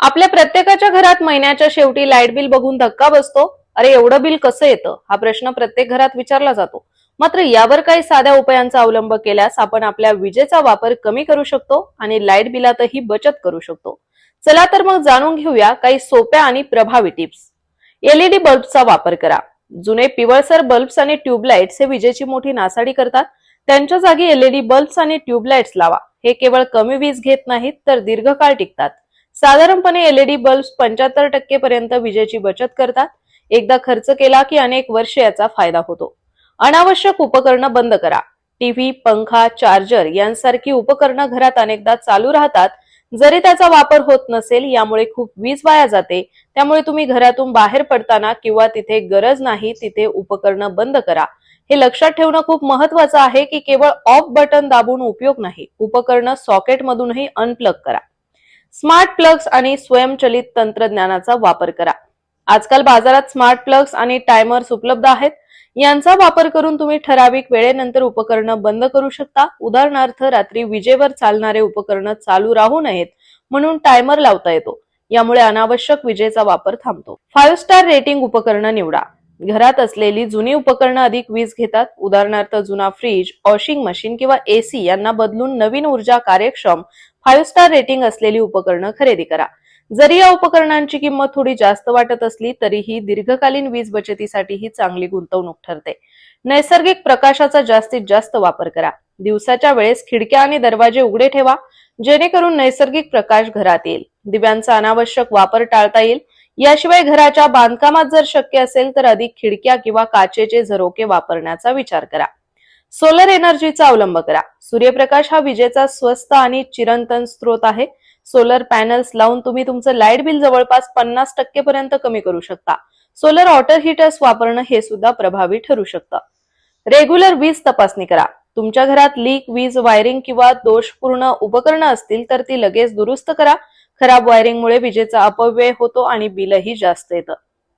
आपल्या प्रत्येकाच्या घरात महिन्याच्या शेवटी लाइट बिल बघून धक्का बसतो. अरे एवढं बिल कसं येतं? हा प्रश्न प्रत्येक घरात विचारला जातो. मात्र यावर काही साध्या उपायांचा अवलंब केल्यास आपण आपल्या विजेचा वापर कमी करू शकतो आणि लाइट बिलातही बचत करू शकतो. चला तर मग जाणून घेऊया काही सोप्या आणि प्रभावी टिप्स. एलईडी बल्बचा वापर करा. जुने पिवळसर बल्ब्स आणि ट्यूबलाइट्स हे विजेची मोठी नासाडी करतात. त्यांच्या जागी एलईडी बल्ब्स आणि ट्यूबलाइट्स लावा. हे केवळ कमी वीज घेत नाहीत तर दीर्घकाळ टिकतात. साधारणपणे एलईडी बल्ब पंच्याहत्तर टक्के पर्यंत विजेची बचत करतात. एकदा खर्च केला की अनेक वर्ष याचा फायदा होतो. अनावश्यक उपकरणं बंद करा. टीव्ही पंखा चार्जर यांसारखी उपकरणं घरात अनेकदा चालू राहतात. जरी त्याचा वापर होत नसेल यामुळे खूप वीज वाया जाते. त्यामुळे तुम्ही घरातून बाहेर पडताना किंवा तिथे गरज नाही तिथे उपकरणं बंद करा. हे लक्षात ठेवणं खूप महत्वाचं आहे की केवळ ऑफ बटन दाबून उपयोग नाही. उपकरणं सॉकेटमधूनही अनप्लग करा. स्मार्ट प्लग्स आणि स्वयंचलित तंत्रज्ञानाचा वापर करा. आजकाल बाजारात स्मार्ट प्लग्स आणि टायमर्स उपलब्ध आहेत. यांचा वापर करून तुम्ही ठराविक वेळेनंतर उपकरणं बंद करू शकता. उदाहरणार्थ रात्री विजेवर चालणारे उपकरणं चालू राहू नयेत म्हणून टायमर लावता येतो. यामुळे अनावश्यक विजेचा वापर थांबतो. फाईव्ह स्टार रेटिंग उपकरणं निवडा. घरात असलेली जुनी उपकरणं अधिक वीज घेतात. उदाहरणार्थ जुना फ्रीज वॉशिंग मशीन किंवा एसी यांना बदलून नवीन ऊर्जा कार्यक्षम फाईव्ह स्टार रेटिंग असलेली उपकरणं खरेदी करा. जरी या उपकरणांची किंमत थोडी जास्त वाटत असली तरीही दीर्घकालीन वीज बचतीसाठी ही चांगली गुंतवणूक ठरते. नैसर्गिक प्रकाशाचा जास्तीत जास्त वापर करा. दिवसाच्या वेळेस खिडक्या आणि दरवाजे उघडे ठेवा जेणेकरून नैसर्गिक प्रकाश घरात येईल. दिव्यांचा अनावश्यक वापर टाळता येईल. याशिवाय घराच्या बांधकामात जर शक्य असेल तर अधिक खिडक्या किंवा काचेचे झरोके वापरण्याचा विचार करा. सोलर एनर्जीचा अवलंब करा. सूर्यप्रकाश हा विजेचा स्वस्त आणि चिरंतन स्रोत आहे. सोलर पॅनल्स लावून तुम्ही तुमचं लाइट बिल जवळपास पन्नास टक्के पर्यंत कमी करू शकता. सोलर वॉटर हीटर्स वापरणं हे सुद्धा प्रभावी ठरू शकतं. रेग्युलर वीज तपासणी करा. तुमच्या घरात लीक वीज वायरिंग किंवा दोषपूर्ण उपकरणं असतील तर ती लगेच दुरुस्त करा. खराब वायरिंगमुळे विजेचा अपव्यय होतो आणि बिलही जास्त येतं.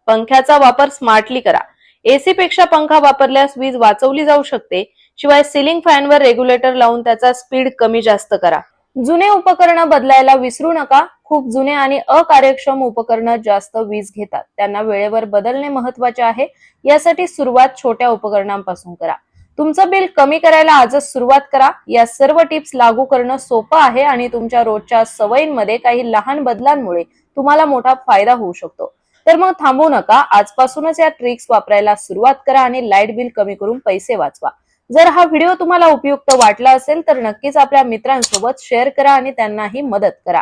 पंख्याचा वापर स्मार्टली करा. एसी पेक्षा पंखा वापरल्यास वीज वाचवली जाऊ शकते. शिवाय सिलिंग फॅनवर रेग्युलेटर लावून त्याचा स्पीड कमी जास्त करा. जुने उपकरणं बदलायला विसरू नका. खूप जुने आणि अकार्यक्षम उपकरणं जास्त वीज घेतात. त्यांना वेळेवर बदलणे महत्त्वाचे आहे. यासाठी सुरुवात छोट्या उपकरणांपासून करा. तुमचं बिल कमी करायला आजच सुरुवात करा. या सर्व टिप्स लागू करणं सोपं आहे आणि तुमच्या रोजच्या सवयींमध्ये काही लहान बदलांमुळे तुम्हाला मोठा फायदा होऊ शकतो. तर मग थांबू नका. आजपासूनच या ट्रिक्स वापरायला सुरुवात करा आणि लाइट बिल कमी करून पैसे वाचवा. जर हा व्हिडिओ तुम्हाला उपयुक्त वाटला असेल तर नक्कीच आपल्या मित्रांसोबत शेअर करा आणि त्यांनाही मदत करा.